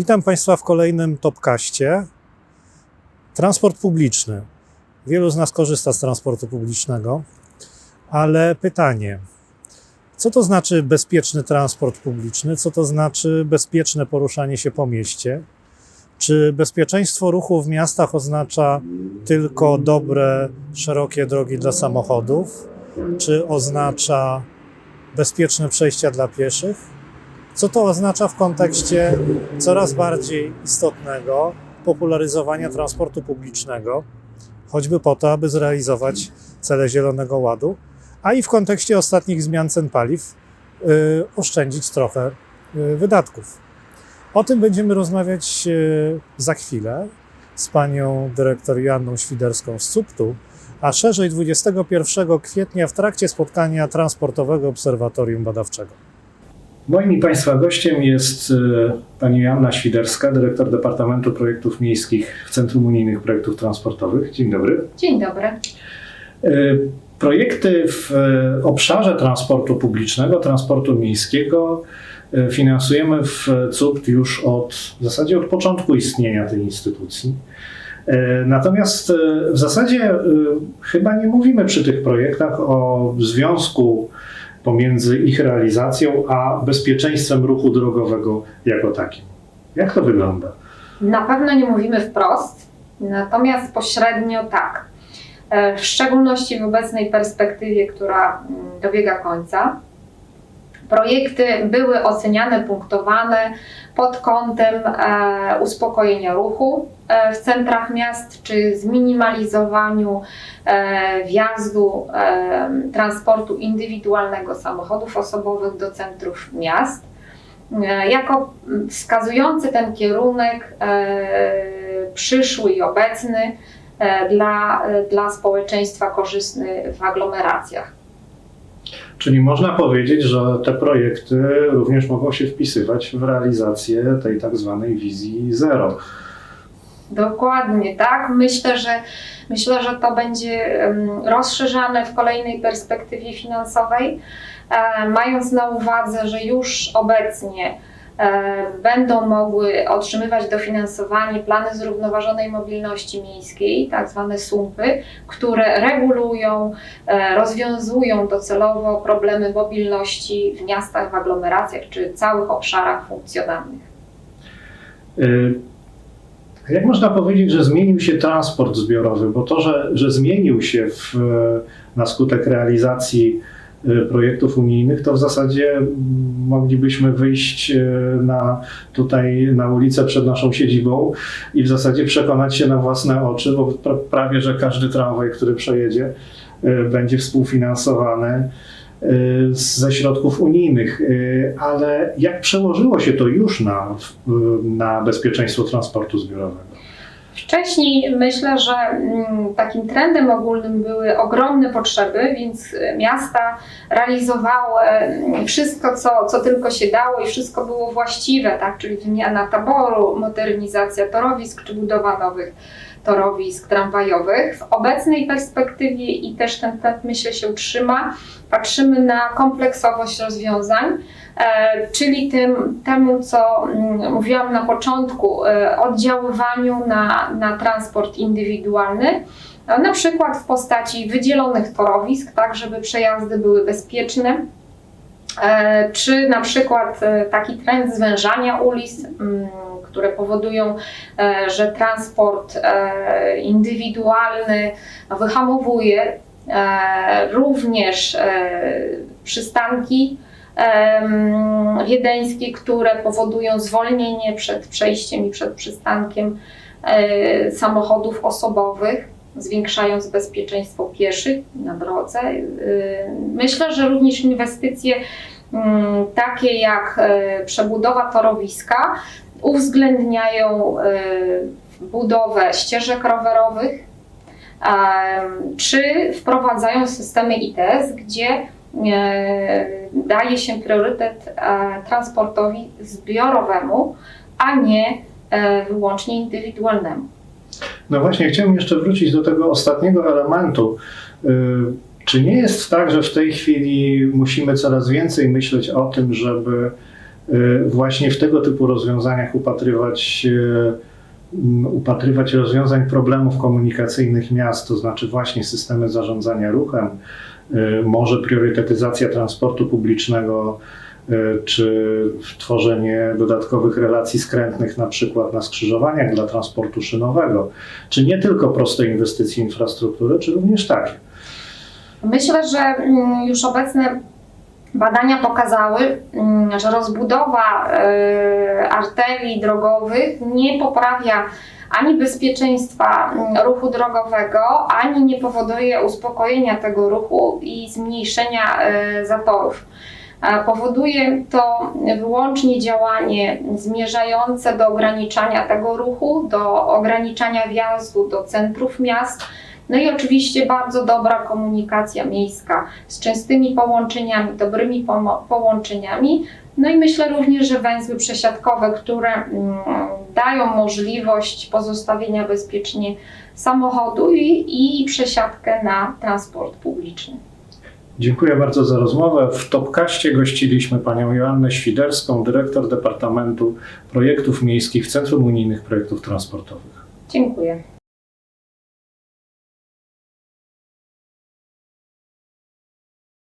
Witam Państwa w kolejnym Topkaście. Transport publiczny. Wielu z nas korzysta z transportu publicznego, ale pytanie, co to znaczy bezpieczny transport publiczny? Co to znaczy bezpieczne poruszanie się po mieście? Czy bezpieczeństwo ruchu w miastach oznacza tylko dobre, szerokie drogi dla samochodów? Czy oznacza bezpieczne przejścia dla pieszych? Co to oznacza w kontekście coraz bardziej istotnego popularyzowania transportu publicznego, choćby po to, aby zrealizować cele Zielonego Ładu, a i w kontekście ostatnich zmian cen paliw y, oszczędzić trochę y, wydatków. O tym będziemy rozmawiać y, za chwilę z panią dyrektor Joanną Świderską z CUPTU, a szerzej 21 kwietnia w trakcie spotkania Transportowego Obserwatorium Badawczego. Moim i Państwa gościem jest e, pani Joanna Świderska, dyrektor Departamentu Projektów Miejskich w Centrum Unijnych Projektów Transportowych. Dzień dobry. Dzień dobry. E, Projekty w e, obszarze transportu publicznego, transportu miejskiego finansujemy w CUPT już od, w zasadzie od początku istnienia tej instytucji. Natomiast w zasadzie chyba nie mówimy przy tych projektach o związku pomiędzy ich realizacją a bezpieczeństwem ruchu drogowego jako takim. Jak to wygląda? Na pewno nie mówimy wprost, natomiast pośrednio tak. E, W szczególności w obecnej perspektywie, która mm, dobiega końca. Projekty były oceniane, punktowane pod kątem e, uspokojenia ruchu e, w centrach miast, czy zminimalizowaniu e, wjazdu transportu indywidualnego samochodów osobowych do centrów miast. Jako wskazujący ten kierunek przyszły i obecny dla, dla społeczeństwa korzystny w aglomeracjach. Czyli można powiedzieć, że te projekty również mogą się wpisywać w realizację tej tak zwanej wizji zero. Dokładnie, tak. Myślę, że myślę, że to będzie rozszerzane w kolejnej perspektywie finansowej, e, mając na uwadze, że już obecnie będą mogły otrzymywać dofinansowanie plany zrównoważonej mobilności miejskiej, tak zwane SUMPy, które regulują, e, rozwiązują docelowo problemy mobilności w miastach, w aglomeracjach czy całych obszarach funkcjonalnych. Y, Jak można powiedzieć, że zmienił się transport zbiorowy? Bo to, że, że zmienił się w, na skutek realizacji projektów unijnych, to w zasadzie moglibyśmy wyjść y, na, tutaj na ulicę przed naszą siedzibą i w zasadzie przekonać się na własne oczy, bo pra, prawie, że każdy tramwaj, który przejedzie, y, będzie współfinansowany y, ze środków unijnych. Y, Ale jak przełożyło się to już na, y, na bezpieczeństwo transportu zbiorowego? Wcześniej myślę, że mm, takim trendem ogólnym były ogromne potrzeby, więc y, miasta realizowały mm, wszystko, co, co tylko się dało i wszystko było właściwe, tak? czyli wymiana taboru, modernizacja torowisk czy budowa nowych torowisk tramwajowych. W obecnej perspektywie i też ten trend myślę się utrzyma, patrzymy na kompleksowość rozwiązań. E, czyli tym, temu, co mm, mówiłam na początku, e, oddziaływaniu na, na transport indywidualny, e, na przykład w postaci wydzielonych torowisk, tak żeby przejazdy były bezpieczne, e, czy na przykład taki trend zwężania ulic, mm, które powodują, e, że transport e, indywidualny wyhamowuje e, również przystanki wiedeńskie, które powodują zwolnienie przed przejściem i przed przystankiem samochodów osobowych, zwiększając bezpieczeństwo pieszych na drodze. Myślę, że również inwestycje takie jak przebudowa torowiska uwzględniają e, budowę ścieżek rowerowych, czy wprowadzają systemy ITS, gdzie e, daje się priorytet transportowi zbiorowemu, a nie e, wyłącznie indywidualnemu. No właśnie, chciałem jeszcze wrócić do tego ostatniego elementu. Y, Czy nie jest tak, że w tej chwili musimy coraz więcej myśleć o tym, żeby y, właśnie w tego typu rozwiązaniach upatrywać, y, upatrywać rozwiązań problemów komunikacyjnych miast, to znaczy właśnie systemy zarządzania ruchem, y, może priorytetyzacja transportu publicznego, y, czy tworzenie dodatkowych relacji skrętnych, na przykład na skrzyżowaniach dla transportu szynowego, czy nie tylko proste inwestycje infrastruktury, czy również takie. Myślę, że mm, już obecne badania pokazały, mm, że rozbudowa e, arterii drogowych nie poprawia ani bezpieczeństwa mm, ruchu drogowego, ani nie powoduje uspokojenia tego ruchu i zmniejszenia e, zatorów. Powoduje to wyłącznie działanie zmierzające do ograniczania tego ruchu, do ograniczania wjazdu do centrów miast, no i oczywiście bardzo dobra komunikacja miejska z częstymi połączeniami, dobrymi połączeniami. No i myślę również, że węzły przesiadkowe, które mm, dają możliwość pozostawienia bezpiecznie samochodu i, i przesiadkę na transport publiczny. Dziękuję bardzo za rozmowę. W Topkaście gościliśmy panią Joannę Świderską, dyrektor Departamentu Projektów Miejskich w Centrum Unijnych Projektów Transportowych. Dziękuję.